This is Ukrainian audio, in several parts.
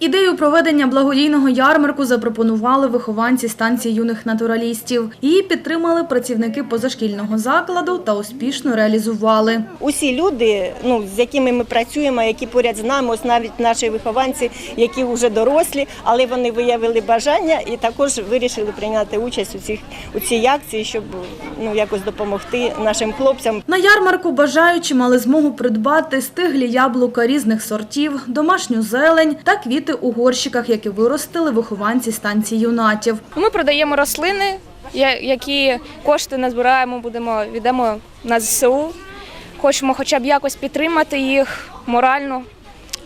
Ідею проведення благодійного ярмарку запропонували вихованці станції юних натуралістів. Її підтримали працівники позашкільного закладу та успішно реалізували. Усі люди, ну з якими ми працюємо, які поряд з нами, ось навіть наші вихованці, які вже дорослі, але вони виявили бажання і також вирішили прийняти участь у цих у цій акції, щоб ну якось допомогти нашим хлопцям. На ярмарку бажаючі мали змогу придбати стиглі яблука різних сортів, домашню зелень та квіти у горщиках, які виростили вихованці станції юнатів. Ми продаємо рослини, які кошти назбираємо, будемо віддамо на ЗСУ. Хочемо хоча б якось підтримати їх морально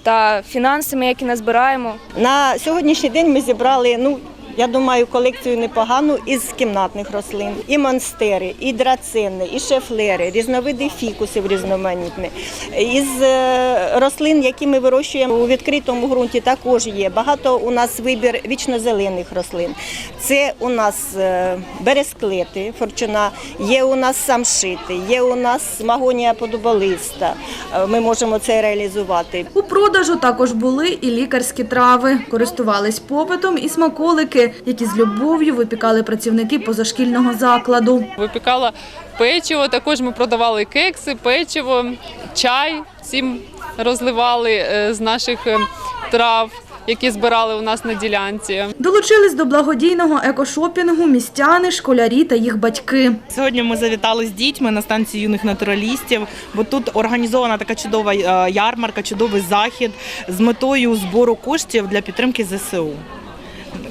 та фінансами, які назбираємо. На сьогоднішній день ми зібрали, ну я думаю, колекцію непогану із кімнатних рослин, і монстери, і драцени, і шефлери, різновиди фікусів різноманітні. Із е, рослин, які ми вирощуємо у відкритому ґрунті, також є. Багато у нас вибір вічнозелених рослин. Це у нас е, бересклети, форчуна, є у нас самшити, є у нас магонія подуболиста. Е, Ми можемо це реалізувати. У продажу також були і лікарські трави. Користувались попитом і смаколики, які з любов'ю випікали працівники позашкільного закладу. Випікала печиво, також ми продавали кекси, печиво, чай всім розливали е, з наших е, трав, які збирали у нас на ділянці. Долучились до благодійного екошопінгу містяни, школярі та їх батьки. Сьогодні ми завітали з дітьми на станцію юних натуралістів, бо тут організована така чудова е, ярмарка, чудовий захід з метою збору коштів для підтримки ЗСУ.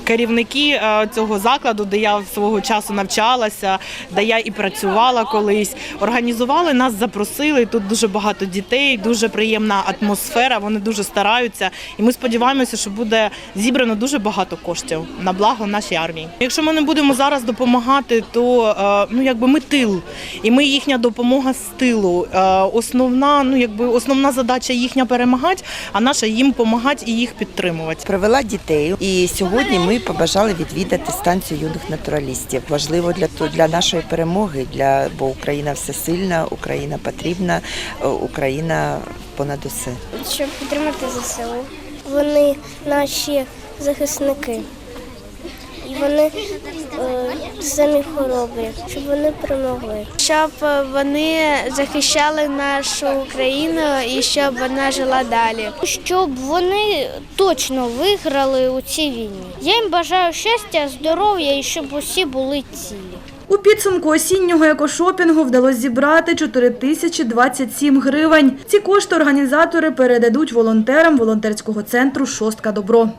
Керівники е, цього закладу, де я свого часу навчалася, де я і працювала колись, організували нас, запросили. Тут дуже багато дітей, дуже приємна атмосфера. Вони дуже стараються, і ми сподіваємося, що буде зібрано дуже багато коштів на благо нашій армії. Якщо ми не будемо зараз допомагати, то е, ну якби ми тил, і ми їхня допомога з тилу. Е, Основна, ну якби основна задача їхня перемагати, а наша їм допомагати і їх підтримувати. Привела дітей, і сьогодні ми побажали відвідати станцію юних натуралістів. Важливо для для нашої перемоги, для бо Україна всесильна, Україна потрібна, е, Україна понад усе. щоб підтримати ЗСУ. Вони наші захисники. І вони е, самі хоробрі, щоб вони перемогли. Щоб вони захищали нашу Україну і щоб вона жила далі. Щоб вони точно виграли у цій війні. Я їм бажаю щастя, здоров'я і щоб усі були цілі. У підсумку осіннього екошопінгу вдалося зібрати 4027 гривень. Ці кошти організатори передадуть волонтерам волонтерського центру «Шостка Добро».